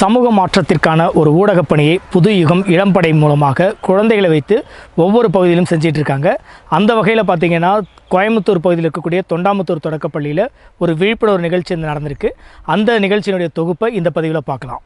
சமூக மாற்றத்திற்கான ஒரு ஊடகப் பணியை புது யுகம் இளம்படை மூலமாக குழந்தைகளை வைத்து ஒவ்வொரு பகுதியிலும் செஞ்சிட்டு இருக்காங்க அந்த வகையில் பார்த்தீங்கன்னா கோயம்புத்தூர் பகுதியில் இருக்கக்கூடிய தொண்டாமுத்தூர் தொடக்கப்பள்ளியில் ஒரு விழிப்புணர்வு நிகழ்ச்சி வந்து நடந்திருக்கு. அந்த நிகழ்ச்சியினுடைய தொகுப்பை இந்த பதிவில் பார்க்கலாம்.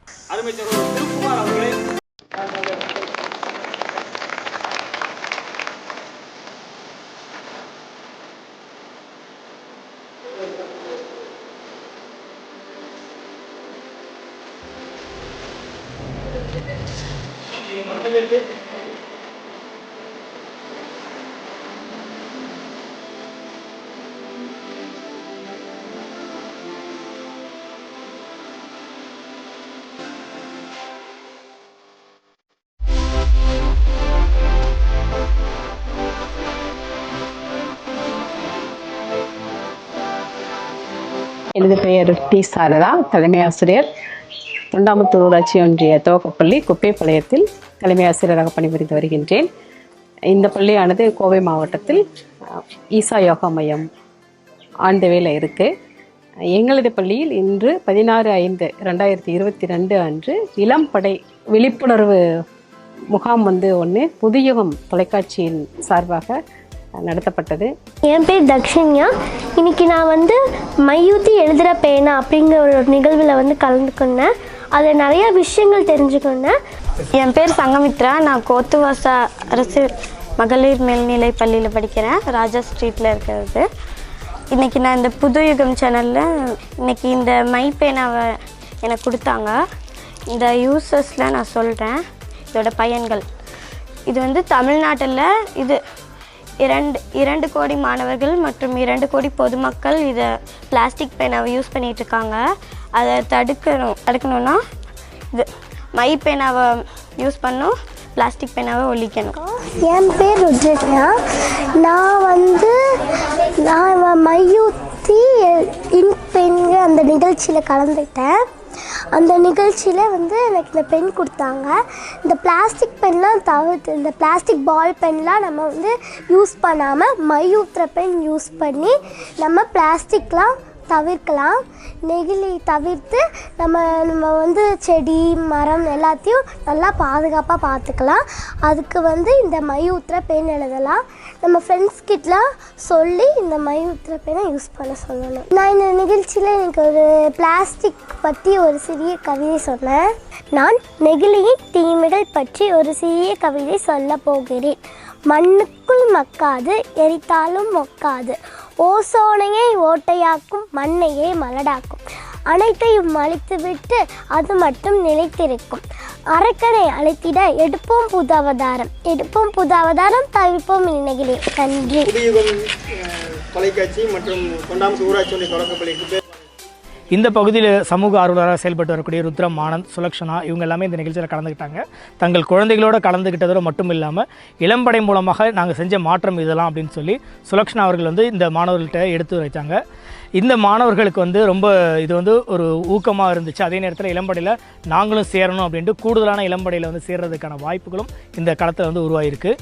எனது பெயர் டி சாரதா தலைமை ஆசிரியர் தொண்டாமுத்தூர் ஊராட்சி ஒன்றிய துவக்கப்பள்ளி குப்பைப்பாளையத்தில் தலைமை ஆசிரியராக பணிபுரிந்து வருகின்றேன். இந்த பள்ளியானது கோவை மாவட்டத்தில் ஈசா யோகா மையம் ஆண்டவேல இருக்குது எங்களது பள்ளியில் இன்று பதினாறு ஐந்து ரெண்டாயிரத்தி இருபத்தி ரெண்டு அன்று இளம்படை விழிப்புணர்வு முகாம் வந்து ஒன்று புதுயுகம் தொலைக்காட்சியின் சார்பாக நடத்தப்பட்டது. என் பேர் தக்ஷன்யா. இன்னைக்கு நான் வந்து மையூத்தி எழுதுகிற பேனா அப்படிங்கிற ஒரு நிகழ்வில் வந்து கலந்துக்கொண்டேன் அதில் நிறைய விஷயங்கள் தெரிஞ்சுக்கணும் என் பேர் சங்கமித்ரா. நான் கோத்துவாசா அரசு மகளிர் மேல்நிலை பள்ளியில் படிக்கிறேன். ராஜா ஸ்ட்ரீட்டில் இருக்கிறது. இன்றைக்கி நான் இந்த புது யுகம் சேனலில் இன்றைக்கி இந்த மை பேனாவை எனக்கு கொடுத்தாங்க. இந்த யூசஸில் நான் சொல்கிறேன் இதோட பயன்கள். இது வந்து தமிழ்நாட்டில் இது இரண்டு இரண்டு கோடி மாணவர்கள் மற்றும் இரண்டு கோடி பொதுமக்கள் இதை பிளாஸ்டிக் பேனாவை யூஸ் பண்ணிட்டு இருக்காங்க அதை தடுக்கணும் தடுக்கணும்னா இது மை பேனாவை யூஸ் பண்ணும் பிளாஸ்டிக் பேனாவை ஒழிக்கணும். என் பேர் ருத்ரன்யா நான் வந்து நான் மையூத்தி இன் பெண்கள் அந்த நிகழ்ச்சியில் கலந்துட்டேன் அந்த நிகழ்ச்சியில் வந்து எனக்கு இந்த பென் கொடுத்தாங்க. இந்த பிளாஸ்டிக் பென்லாம் தவிர்த்து இந்த பிளாஸ்டிக் பால் பென்லாம் நம்ம வந்து யூஸ் பண்ணாமல் மை ஊத்துற பென் யூஸ் பண்ணி நம்ம பிளாஸ்டிக்லாம் தவிர்க்கலாம். நெகிழி தவிர்த்து நம்ம நம்ம வந்து செடி மரம் எல்லாத்தையும் நல்லா பாதுகாப்பாக பார்த்துக்கலாம். அதுக்கு வந்து இந்த மை ஊத்துற பென் எழுதலாம். நம்ம ஃப்ரெண்ட்ஸ் கிட்டலாம் சொல்லி இந்த மை ஊத்துற யூஸ் பண்ண சொல்லணும். நான் இந்த நிகழ்ச்சியில் எனக்கு ஒரு பிளாஸ்டிக் பற்றி ஒரு சிறிய கவிதை சொன்னேன். நான் நெகிழியின் தீமைகள் பற்றி ஒரு சிறிய கவிதை சொல்ல போகிறேன். மண்ணுக்குள் மக்காது எரித்தாலும் மொக்காது. ஓசோனையை ஓட்டையாக்கும் மண்ணையே மலடாக்கும். அனைத்தையும் அழித்துவிட்டு அது மட்டும் நிலைத்திருக்கும். அரக்கனை அழைத்திட எடுப்போம் புது அவதாரம் எடுப்போம் புது அவதாரம் தவிர்ப்போம் இந்நெகிழி நன்றி தொலைக்காட்சி மற்றும் ஊராட்சி ஒன்றிய தொடக்கப்பள்ளிக்கு இந்த பகுதியில் சமூக ஆர்வலராக செயல்பட்டு வரக்கூடிய ருத்ரம் ஆனந்த் சுலக்ஷனா இவங்க எல்லாமே இந்த நிகழ்ச்சியில் கலந்துக்கிட்டாங்க தங்கள் குழந்தைகளோட கலந்துக்கிட்டதோடு மட்டும் இல்லாமல் இளம்படை மூலமாக நாங்கள் செஞ்ச மாற்றம் இதெல்லாம் அப்படின்னு சொல்லி சுலக்ஷனா அவர்கள் வந்து இந்த மாணவர்கள்ட்ட எடுத்து வைத்தாங்க இந்த மாணவர்களுக்கு வந்து ரொம்ப இது வந்து ஒரு ஊக்கமாக இருந்துச்சு. அதே நேரத்தில் இளம்படையில் நாங்களும் சேரணும் அப்படின்ட்டு கூடுதலான இளம்படையில் வந்து சேர்றதுக்கான வாய்ப்புகளும் இந்த களத்தில் வந்து உருவாயிருக்கு.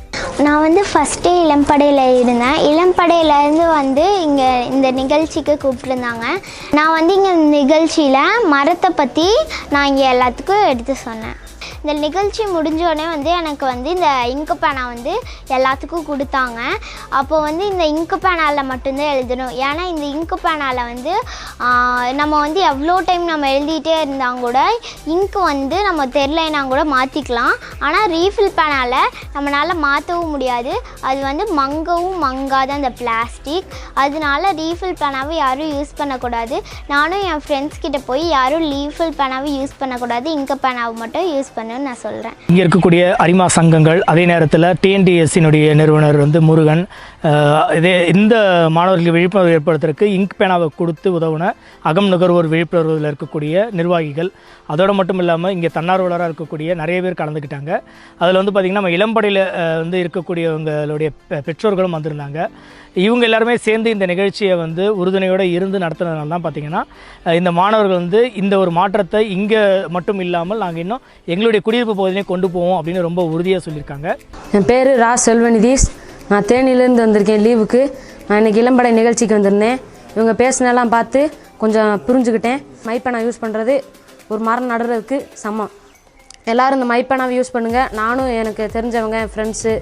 நான் வந்து ஃபஸ்ட்டே இளம்படையில் இருந்தேன். இளம்படையிலேருந்து வந்து இங்கே இந்த நிகழ்ச்சிக்கு கூப்பிட்டுருந்தாங்க. நான் வந்து இங்கே நிகழ்ச்சியில் மரத்தை பற்றி நான் இங்கே எல்லாத்துக்கும் எடுத்து சொன்னேன். இந்த நிகழ்ச்சி முடிஞ்சோடனே வந்து எனக்கு வந்து இந்த இங்கு பேனா வந்து எல்லாத்துக்கும் கொடுத்தாங்க. அப்போ வந்து இந்த இங்கு பேனாவில் மட்டும்தான் எழுதணும். ஏன்னா இந்த இங்கு பேனாவில் வந்து நம்ம வந்து எவ்வளோ டைம் நம்ம எழுதிட்டே இருந்தால் கூட இங்கு வந்து நம்ம தெரிலனா கூட மாற்றிக்கலாம் ஆனால் ரீஃபில் பேனால் நம்மளால் மாற்றவும் முடியாது. அது வந்து மங்கவும் மங்காத அந்த பிளாஸ்டிக் அதனால ரீஃபில் பேனாவை யாரும் யூஸ் பண்ணக்கூடாது. நானும் என் ஃப்ரெண்ட்ஸ் கிட்ட போய் யாரும் ரீஃபில் பேனாவை யூஸ் பண்ணக்கூடாது. இங்கு பேனாவை மட்டும் யூஸ் பண்ணணும்னு நான் சொல்கிறேன் இங்கே இருக்கக்கூடிய அரிமா சங்கங்கள் அதே நேரத்தில் டிஎன்டிஎஸ்சினுடைய நிறுவனர் வந்து முருகன் இதே இந்த மாணவர்களுக்கு விழிப்புணர்வு ஏற்படுத்துறதுக்கு இங்க் பேனாவை கொடுத்து உதவுன அகம் நுகர்வோர் விழிப்புணர்வில் இருக்கக்கூடிய நிர்வாகிகள். அதோடு மட்டும் இல்லாமல் இங்கே தன்னார்வலராக இருக்கக்கூடிய நிறைய பேர் கலந்துக்கிட்டாங்க. அதில் வந்து பார்த்திங்கன்னா நம்ம இளம்படையில் வந்து இருக்கக்கூடியவங்களுடைய பெ- பெற்றோர்களும் வந்திருந்தாங்க. இவங்க எல்லாருமே சேர்ந்து இந்த நிகழ்ச்சியை வந்து உறுதுணையோடு இருந்து நடத்துனதுனால தான் பார்த்திங்கன்னா இந்த மாணவர்கள் வந்து இந்த ஒரு மாற்றத்தை இங்கே மட்டும் இல்லாமல் நாங்கள் இன்னும் எங்களுடைய குடியிருப்பு பகுதியிலே கொண்டு போவோம் அப்படின்னு ரொம்ப உறுதியாக சொல்லியிருக்காங்க. என் பேர் ரா செல்வநிதீஷ். நான் தேனியிலேருந்து வந்திருக்கேன் லீவுக்கு நான் இன்றைக்கி இளம்படை நிகழ்ச்சிக்கு வந்திருந்தேன். இவங்க பேசினெல்லாம் பார்த்து கொஞ்சம் புரிஞ்சுக்கிட்டேன். மைப்பை நான் யூஸ் பண்ணுறது ஒரு மரம் நடுறதுக்கு சமம். எல்லோரும் இந்த மைப்பேனாவை யூஸ் பண்ணுங்கள் நானும் எனக்கு தெரிஞ்சவங்க என் ஃப்ரெண்ட்ஸு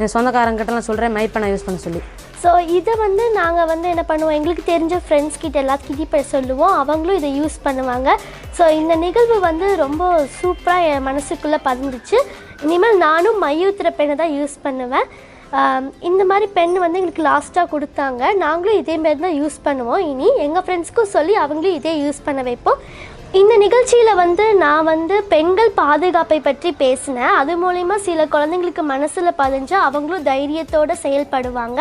என் சொந்தக்காரங்கிட்டலாம் சொல்கிறேன் மைப்பனை யூஸ் பண்ண சொல்லி. ஸோ இதை வந்து நாங்கள் வந்து என்ன பண்ணுவோம்? எங்களுக்கு தெரிஞ்ச ஃப்ரெண்ட்ஸ் கிட்ட எல்லாத்துக்கிட்டையும் போய் சொல்லுவோம். அவங்களும் இதை யூஸ் பண்ணுவாங்க. ஸோ இந்த நிகழ்வு வந்து ரொம்ப சூப்பராக என் மனசுக்குள்ளே பதிஞ்சிச்சு. இனிமேல் நானும் மையூத்திர பெண்ணை தான் யூஸ் பண்ணுவேன். இந்த மாதிரி பென் வந்து எங்களுக்கு லாஸ்ட்டாக கொடுத்தாங்க. நாங்களும் இதேமாரி தான் யூஸ் பண்ணுவோம். இனி எங்கள் ஃப்ரெண்ட்ஸ்க்கும் சொல்லி அவங்களும் இதே யூஸ் பண்ண வைப்போம். இந்த நிகழ்ச்சியில் வந்து நான் வந்து பெண்கள் பாதுகாப்பை பற்றி பேசினேன். அது மூலிமா சில குழந்தைங்களுக்கு மனசில் பதிஞ்சு அவங்களும் தைரியத்தோடு செயல்படுவாங்க.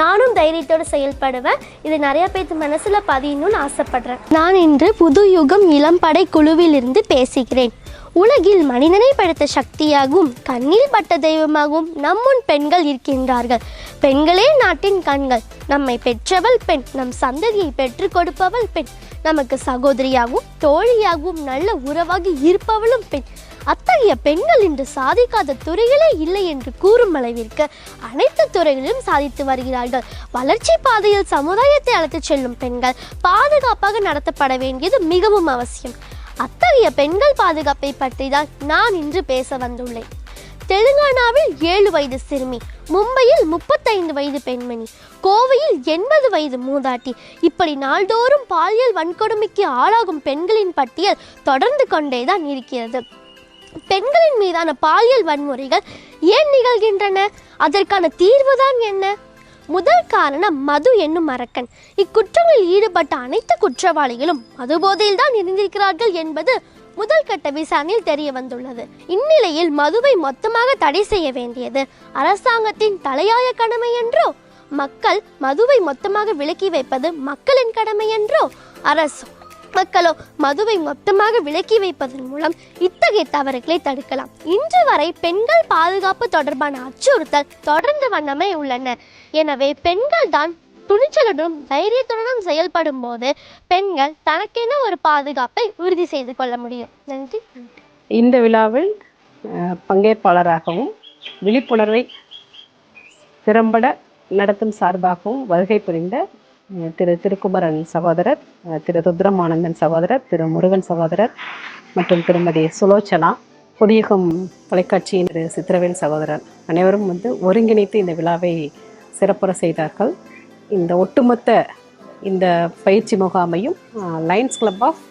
நானும் தைரியத்தோடு செயல்படுவேன். இது நிறைய பேர்த்து மனசில் பதியணும்னு ஆசைப்படுறேன். நான் இன்று புது யுகம் இளம்படை குழுவிலிருந்து பேசுகிறேன். உலகில் மனிதனை படைத்த சக்தியாகவும் கண்ணில் பட்ட தெய்வமாகவும் நம்முன் பெண்கள் இருக்கின்றார்கள். பெண்களே நாட்டின் கண்கள் நம்மை பெற்றவள் பெண் நம் சந்ததியை பெற்றுக் கொடுப்பவள் பெண் நமக்கு சகோதரியாகவும் தோழியாகவும் நல்ல உறவாகி இருப்பவளும் பெண். அத்தகைய பெண்கள் இன்று சாதிக்காத துறைகளே இல்லை என்று கூறும் அளவிற்கு அனைத்து துறைகளிலும் சாதித்து வருகிறார்கள். வளர்ச்சி பாதையில் சமுதாயத்தை அழைத்துச் செல்லும் பெண்கள் பாதுகாப்பாக நடத்தப்பட வேண்டியது மிகவும் அவசியம். அத்தகைய பெண்கள் பாதுகாப்பை பற்றி தான் நான் இன்று பேச வந்துள்ளேன். தெலுங்கானாவில் ஏழு வயது சிறுமி மும்பையில் முப்பத்தைந்து வயது பெண்மணி கோவையில் எண்பது வயது மூதாட்டி. இப்படி நாள்தோறும் பாலியல் வன்கொடுமைக்கு ஆளாகும் பெண்களின் பட்டியல் தொடர்ந்து கொண்டேதான் இருக்கிறது. பெண்களின் மீதான பாலியல் வன்முறைகள் ஏன் நிகழ்கின்றன? அதற்கான தீர்வுதான் என்ன? முதல் காரணம் மது என்னும் அரக்கன். இக்குற்றங்களில் ஈடுபட்ட அனைத்து குற்றவாளிகளும் மது போதையில் தான் இருந்திருக்கிறார்கள் என்பது முதல் கட்ட விசாரணையில் தெரிய வந்துள்ளது. இந்நிலையில் மதுவை மொத்தமாக தடை செய்ய வேண்டியது அரசாங்கத்தின் தலையாய கடமை என்றோ மக்கள் மதுவை மொத்தமாக விலக்கி வைப்பது மக்களின் கடமை என்றோ அரசு மக்களோ மதுவை மொத்தமாக விலக்கி வைப்பதன் மூலம் இத்தகைய தவறுகளை தடுக்கலாம். இன்று வரை பெண்கள் பாதுகாப்பு தொடர்பான அச்சுறுத்தல் தொடர்ந்த வண்ணமே உள்ளன. எனவே பெண்கள் தான் துணிச்சலுடனும் தைரியத்துடனும் செயல்படும் போது பெண்கள் தனக்கென ஒரு பாதுகாப்பை உறுதி செய்து கொள்ள முடியும். நன்றி. இந்த விழாவில் பங்கேற்பாளராகவும் விழிப்புணர்வை திறம்பட நடத்தும் சார்பாகவும் வருகை புரிந்த திரு திருக்குமரன் சகோதரர் திரு ருத்ரமானந்தன் சகோதரர் திரு முருகன் சகோதரர் மற்றும் திருமதி சுலோச்சனா புதியகம் தொலைக்காட்சியின் திரு சித்திரவேல் சகோதரர். அனைவரும் வந்து ஒருங்கிணைத்து இந்த விழாவை சிறப்புற செய்தார்கள். இந்த ஒட்டுமொத்த இந்த பயிற்சி முகாமையும் lions club of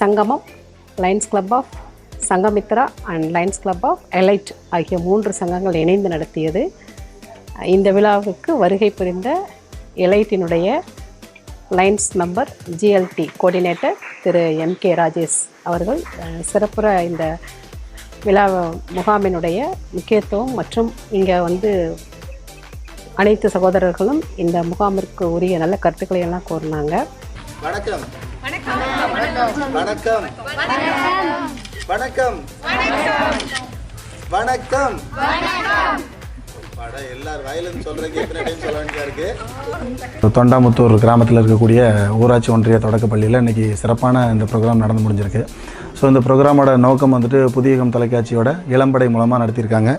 Sangamam lions club of Sangamitra and lions club of elite ஆகிய மூன்று சங்கங்கள் இணைந்து நடத்தியது. இந்த விழாவுக்கு வருகை புரிந்த எலைட்டினுடைய லைன்ஸ் மெம்பர் ஜிஎல்டி கோஆர்டினேட்டர் திரு எம் கே ராஜேஷ் அவர்கள் சிறப்புற இந்த விழா முகாமினுடைய முக்கியத்துவம் மற்றும் இங்கே வந்து அனைத்து சகோதரர்களும் இந்த முகாமிற்கு உரிய நல்ல கருத்துக்களை எல்லாம் கூறினாங்க. வணக்கம். வணக்கம். வணக்கம். வணக்கம். வணக்கம். அட, தொண்டாமுத்தூர் கிராமத்தில் இருக்கக்கூடிய ஊராட்சி ஒன்றிய தொடக்கப்பள்ளியில் இன்றைக்கி சிறப்பான இந்த ப்ரோக்ராம் நடந்து முடிஞ்சிருக்கு. ஸோ இந்த ப்ரோக்ராமோட நோக்கம் வந்துட்டு புதியகம் தொலைக்காட்சியோட இளம்படை மூலமாக நடத்தியிருக்காங்க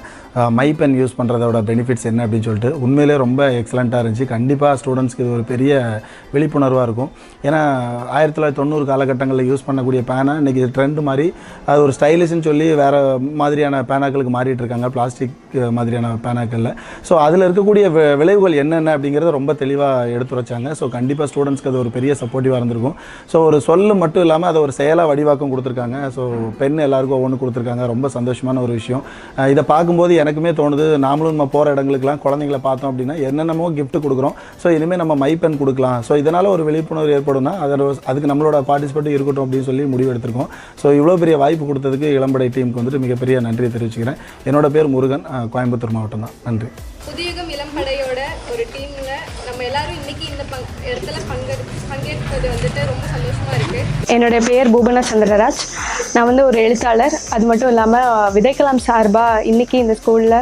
மை பென் யூஸ் பண்ணுறதோட பெனிஃபிட்ஸ் என்ன அப்படின்னு சொல்லிட்டு உண்மையிலே ரொம்ப எக்ஸலண்ட்டாக இருந்துச்சு. கண்டிப்பாக ஸ்டூடெண்ட்ஸ்க்கு இது ஒரு பெரிய விழிப்புணர்வாக இருக்கும். ஏன்னா ஆயிரத்தி தொள்ளாயிரத்தி தொண்ணூறு காலகட்டங்களில் யூஸ் பண்ணக்கூடிய பேனா இன்றைக்கி ட்ரெண்ட் மாதிரி அது ஒரு ஸ்டைலிஷ்னு சொல்லி வேறு மாதிரியான பேனாக்களுக்கு மாறிட்டு இருக்காங்க. பிளாஸ்டிக் மாதிரியான பேனாக்களில். ஸோ அதில் இருக்கக்கூடிய வி- விளைவுகள் என்னென்ன அப்படிங்கிறத ரொம்ப தெளிவாக எடுத்துரைச்சாங்க. ஸோ கண்டிப்பாக ஸ்டூடெண்ட்ஸ்க்கு அது ஒரு பெரிய சப்போர்ட்டிவாக இருந்திருக்கும். ஸோ ஒரு சொல்லு மட்டும் இல்லாமல் அதை ஒரு செயலாக வடிவாக்கம் கொடுத்துருக்காங்க. ஸோ பெண் எல்லாருக்கும் ஒவ்வொன்று கொடுத்துருக்காங்க. ரொம்ப சந்தோஷமான ஒரு விஷயம். இதை பார்க்கும்போது எனக்குமே தோணுது நாமளும் நம்ம போகிற இடங்களுக்குலாம் குழந்தைங்கள பார்த்தோம் அப்படின்னா என்னென்னமோ கிஃப்ட் கொடுக்குறோம். ஸோ இனிமேல் நம்ம மை பெண் கொடுக்கலாம். ஸோ இதனால் ஒரு விழிப்புணர்வு ஏற்படும்னா அதில் அதுக்கு நம்மளோட பார்ட்டிசிபேட்டும் இருக்கட்டும் அப்படின்னு சொல்லி முடிவு எடுத்திருக்கோம். ஸோ இவ்வளோ பெரிய வாய்ப்பு கொடுத்ததுக்கு இளம்படை டீமுக்கு வந்துட்டு மிகப்பெரிய நன்றியை தெரிவிச்சுக்கிறேன். என்னோட பேர் முருகன். கோயம்புத்தூர் மாவட்டம் தான். நன்றி. புதியகம் இளம்படையோட ஒரு டீமில் நம்ம எல்லாரும் இன்னைக்கு இந்த இடத்துல வந்துட்டு ரொம்ப சந்தோஷமாக இருக்குது என்னுடைய பெயர் பூபனா சந்திரராஜ். நான் வந்து ஒரு எழுத்தாளர். அது மட்டும் இல்லாமல் விதைக்கலாம் சார்பாக இன்னைக்கு இந்த ஸ்கூலில்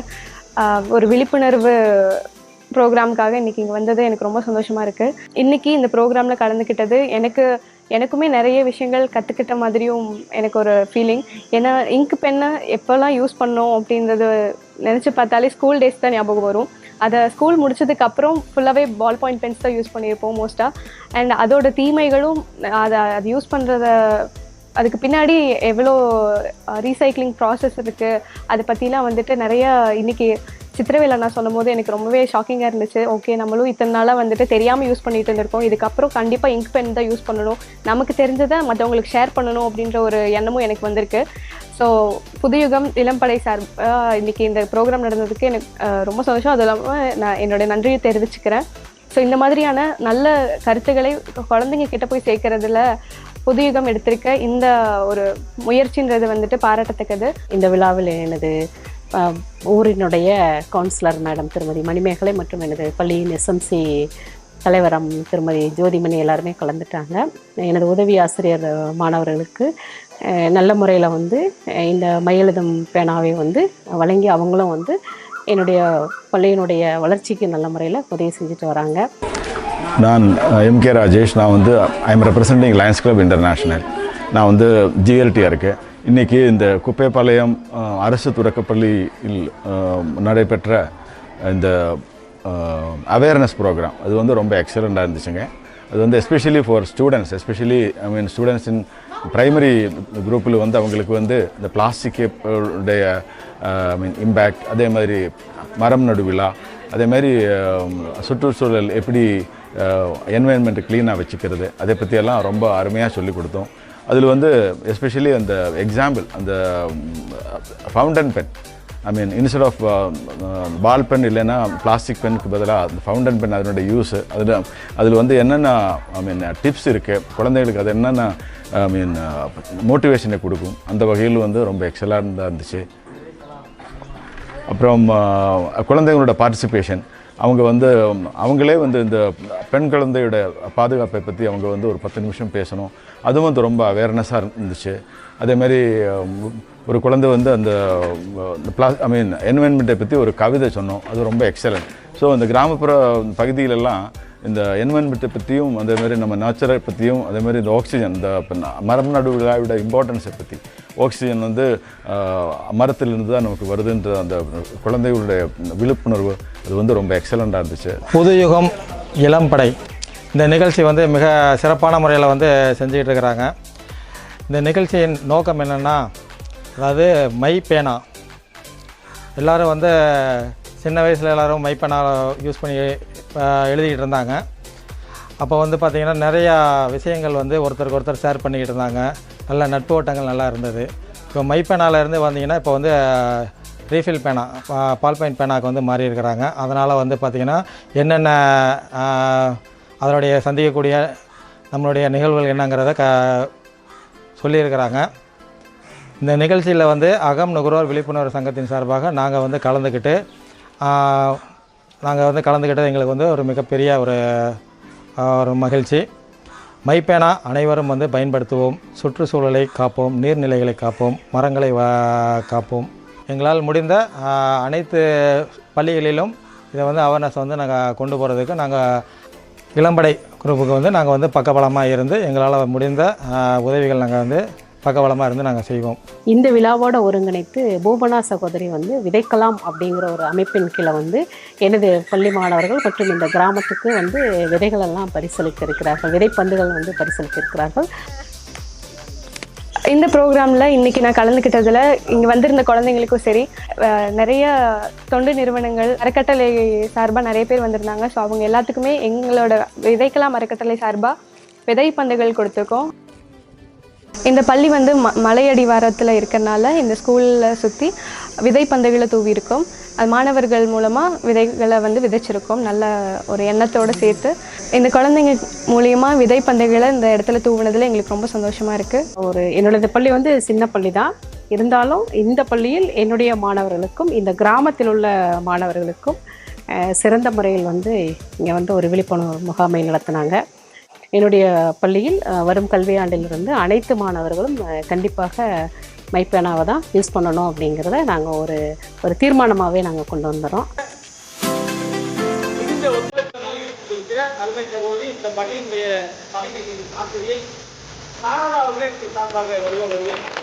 ஒரு விழிப்புணர்வு ப்ரோக்ராமுக்காக இன்னைக்கு இங்கே வந்தது எனக்கு ரொம்ப சந்தோஷமாக இருக்குது இன்னைக்கு இந்த ப்ரோக்ராமில் கலந்துக்கிட்டது எனக்கு எனக்குமே நிறைய விஷயங்கள் கற்றுக்கிட்ட மாதிரியும் எனக்கு ஒரு ஃபீலிங் ஏன்னா இங்கு பென்னை எப்போல்லாம் யூஸ் பண்ணோம் அப்படின்றது நினச்சி பார்த்தாலே ஸ்கூல் டேஸ் தான் ஞாபகம் வரும். அதை ஸ்கூல் முடிச்சதுக்கு அப்புறம் ஃபுல்லாகவே பால் பாயிண்ட் பென்ஸ் தான் யூஸ் பண்ணியிருப்போம் மோஸ்ட்டாக அண்ட் அதோட தீமைகளும் அதை அது யூஸ் பண்ணுறத அதுக்கு பின்னாடி எவ்வளோ ரீசைக்ளிங் ப்ராசஸ் இருக்குது அதை பற்றிலாம் வந்துட்டு நிறைய இன்னைக்கு சித்திரவேலை நான் சொல்லும் போது எனக்கு ரொம்பவே ஷாக்கிங்காக இருந்துச்சு. ஓகே நம்மளும் இத்தனை நாளாக வந்துட்டு தெரியாமல் யூஸ் பண்ணிட்டு இருந்திருக்கோம். இதுக்கப்புறம் கண்டிப்பாக இங்க் பென் தான் யூஸ் பண்ணணும். நமக்கு தெரிஞ்சதை மற்றவங்களுக்கு ஷேர் பண்ணணும் அப்படின்ற ஒரு எண்ணமும் எனக்கு வந்திருக்கு. ஸோ புதுயுகம் இளம்படை சார் இன்றைக்கி இன்னைக்கு இந்த ப்ரோக்ராம் நடந்ததுக்கு எனக்கு ரொம்ப சந்தோஷம். அது இல்லாமல் நான் என்னோட நன்றியை தெரிவிச்சுக்கிறேன். ஸோ இந்த மாதிரியான நல்ல கருத்துக்களை குழந்தைங்க கிட்ட போய் சேர்க்கறதுல புதுயுகம் எடுத்திருக்க இந்த ஒரு முயற்சின்றது வந்துட்டு பாராட்டத்தக்கது. இந்த விழாவில் எனது ஊரினுடைய கவுன்சிலர் மேடம் திருமதி மணிமேகலை மற்றும் எனது பள்ளியின் எஸ்எம்சி தலைவரம் திருமதி ஜோதிமணி எல்லாருமே கலந்துட்டாங்க. எனது உதவி ஆசிரியர் மாணவர்களுக்கு நல்ல முறையில் வந்து இந்த மையெழுதும் பேனாவை வந்து வழங்கி அவங்களும் வந்து என்னுடைய பள்ளியினுடைய வளர்ச்சிக்கு நல்ல முறையில் உதவி செஞ்சுட்டு வராங்க. நான் எம் கே ராஜேஷ். நான் வந்து I am representing lions club international நான் வந்து ஜிஎல்டியாக இருக்கேன். இன்றைக்கி இந்த குப்பைப்பாளையம் அரசு துறக்கப்பள்ளியில் நடைபெற்ற இந்த அவேர்னஸ் ப்ரோக்ராம் அது வந்து ரொம்ப எக்ஸலண்ட்டாக இருந்துச்சுங்க. அது வந்து especially for students especially I mean students in primary குரூப்பில் வந்து அவங்களுக்கு வந்து இந்த பிளாஸ்டிக் உடைய ஐ மீன் இம்பேக்ட் அதே மாதிரி மரம் நடு விழா அதே மாதிரி சுற்றுச்சூழல் எப்படி என்வாயன்மெண்ட்டை க்ளீனாக வச்சுக்கிறது அதை பற்றியெல்லாம் ரொம்ப அருமையாக சொல்லி கொடுத்தோம். அதில் வந்து எஸ்பெஷலி அந்த எக்ஸாம்பிள் அந்த fountain pen I mean instead of ball pen இல்லைன்னா பிளாஸ்டிக் பெனுக்கு பதிலாக அந்த ஃபவுண்டன் பென் அதனுடைய யூஸு அதில் அதில் வந்து என்னென்ன ஐ மீன் டிப்ஸ் இருக்குது குழந்தைகளுக்கு அது என்னென்ன ஐ மீன் மோட்டிவேஷனை கொடுக்கும் அந்த வகையில் வந்து ரொம்ப எக்ஸலாக இருந்துச்சு. அப்புறம் குழந்தைங்களோட பார்ட்டிசிபேஷன் அவங்க வந்து அவங்களே வந்து இந்த பெண் குழந்தையோட பாதுகாப்பை பற்றி அவங்க வந்து ஒரு பத்து நிமிஷம் பேசணும். அதுவும் வந்து ரொம்ப அவேர்னஸாக இருந்துச்சு. அதேமாதிரி ஒரு குழந்தை வந்து அந்த பிளா ஐ மீன் என்வென்மெண்ட்டை பற்றி ஒரு கவிதை சொன்னோம். அது ரொம்ப எக்ஸலண்ட் ஸோ இந்த கிராமப்புற பகுதியிலெல்லாம் இந்த என்வென்மெண்ட்டை பற்றியும் அதேமாதிரி நம்ம நேச்சரை பற்றியும் அதேமாதிரி இந்த ஆக்சிஜன் இந்த மரம் நடுவிழாவோட இம்பார்ட்டன்ஸை பற்றி ஆக்சிஜன் வந்து மரத்திலிருந்து தான் நமக்கு வருதுன்ற அந்த குழந்தைகளுடைய விழிப்புணர்வு அது வந்து ரொம்ப எக்ஸலண்ட்டாக இருந்துச்சு. புதுயுகம் இளம்படை இந்த நிகழ்ச்சி வந்து மிக சிறப்பான முறையில் வந்து செஞ்சுக்கிட்டு இருக்கிறாங்க. இந்த நிகழ்ச்சியின் நோக்கம் என்னென்னா அதாவது மை பேனா எல்லோரும் வந்து சின்ன வயசில் எல்லோரும் மை பேனா யூஸ் பண்ணி எழுதிக்கிட்டு இருந்தாங்க. அப்போ வந்து பார்த்திங்கன்னா நிறையா விஷயங்கள் வந்து ஒருத்தருக்கு ஒருத்தர் ஷேர் பண்ணிக்கிட்டு இருந்தாங்க. நல்ல நட்பு ஓட்டங்கள் நல்லா இருந்தது. இப்போ மை பேனால வந்தீங்கன்னா இப்போ வந்து ரீஃபில் பேனா பால் பாயிண்ட் பேனாக்கு வந்து மாறி இருக்கிறாங்க அதனால் வந்து பார்த்திங்கன்னா என்னென்ன அதனுடைய சந்திக்கக்கூடிய நம்மளுடைய நிகழ்வுகள் என்னங்கிறத க சொல்லியிருக்கிறாங்க. இந்த நிகழ்ச்சியில் வந்து அகம் நுகர்வோர் விழிப்புணர்வு சங்கத்தின் சார்பாக நாங்கள் வந்து கலந்துக்கிட்டு நாங்கள் வந்து கலந்துக்கிட்டது எங்களுக்கு வந்து ஒரு மிகப்பெரிய ஒரு ஒரு மகிழ்ச்சி. மைப்பேனா அனைவரும் வந்து பயன்படுத்துவோம். சுற்றுச்சூழலை காப்போம். நீர்நிலைகளை காப்போம். மரங்களை வா- காப்போம். எங்களால் முடிந்த அனைத்து பள்ளிகளிலும் இதை வந்து அவேர்னஸ் வந்து நாங்கள் கொண்டு போகிறதுக்கு நாங்கள் இளம்படை குரூப்புக்கு வந்து நாங்கள் வந்து பக்கபலமாக இருந்து எங்களால் முடிந்த உதவிகள் நாங்கள் வந்து பக்கபலமாக இருந்து நாங்கள் செய்வோம். இந்த விழாவோட ஒருங்கிணைத்து பூபனா சகோதரி வந்து விதைக்கலாம் அப்படிங்கிற ஒரு அமைப்பின் கீழே வந்து எனது பள்ளி மாணவர்கள் மற்றும் இந்த கிராமத்துக்கு வந்து விதைகள் எல்லாம் பரிசளிக்க இருக்கிறார்கள் விதைப்பந்துகள் வந்து பரிசளிக்க இருக்கிறார்கள் இந்த ப்ரோக்ராமில் இன்றைக்கி நான் கலந்துக்கிட்டதில் இங்கே வந்திருந்த குழந்தைங்களுக்கும் சரி அஹ், நிறைய தொண்டு நிறுவனங்கள் அறக்கட்டளை சார்பாக நிறைய பேர் வந்திருந்தாங்க. ஸோ அவங்க எல்லாத்துக்குமே எங்களோட விதைக்கலாம் அறக்கட்டளை சார்பாக விதை பந்துகள் கொடுத்துருக்கோம். இந்த பள்ளி வந்து ம மலையடிவாரத்தில் இருக்கிறனால இந்த ஸ்கூலில் சுற்றி விதைப்பந்துகளை தூவியிருக்கோம். அது மாணவர்கள் மூலமாக விதைகளை வந்து விதைச்சிருக்கோம். நல்ல ஒரு எண்ணத்தோடு சேர்த்து. இந்த குழந்தைங்க மூலியமாக விதைப்பந்துகளை இந்த இடத்துல தூவினதில் எங்களுக்கு ரொம்ப சந்தோஷமாக இருக்குது ஒரு என்னோட பள்ளி வந்து சின்ன பள்ளி தான். இருந்தாலும் இந்த பள்ளியில் என்னுடைய மாணவர்களுக்கும் இந்த கிராமத்தில் உள்ள மாணவர்களுக்கும் சிறந்த முறையில் வந்து இங்கே வந்து ஒரு விழிப்புணர்வு முகாமை நடத்தினாங்க. என்னுடைய பள்ளியில் வரும் கல்வியாண்டிலிருந்து அனைத்து மாணவர்களும் கண்டிப்பாக மைப்பேனாவை தான் யூஸ் பண்ணணும் அப்படிங்கிறத நாங்கள் ஒரு ஒரு தீர்மானமாகவே நாங்கள் கொண்டு வந்துடுறோம் இந்த ஒத்துழைப்பு நல்கியிருக்க அருமை சகோதரி இந்த பள்ளியினுடைய ஆசிரியை சாரதா அவர்களே சார்பாக வருவார்கள்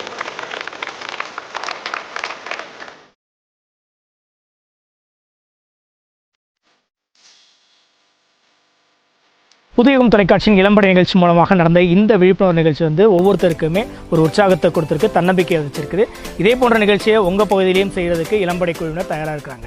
உதயகம் தொலைக்காட்சியின் இளம்படை நிகழ்ச்சி மூலமாக நடந்த இந்த விழிப்புணர்வு நிகழ்ச்சி வந்து ஒவ்வொருத்தருக்குமே ஒரு உற்சாகத்தை கொடுத்துருக்கு தன்னம்பிக்கை வச்சிருக்குது. இதே போன்ற நிகழ்ச்சியை உங்கள் பகுதியிலையும் செய்கிறதுக்கு இளம்படை குழுவினர் தயாராக இருக்கிறாங்க.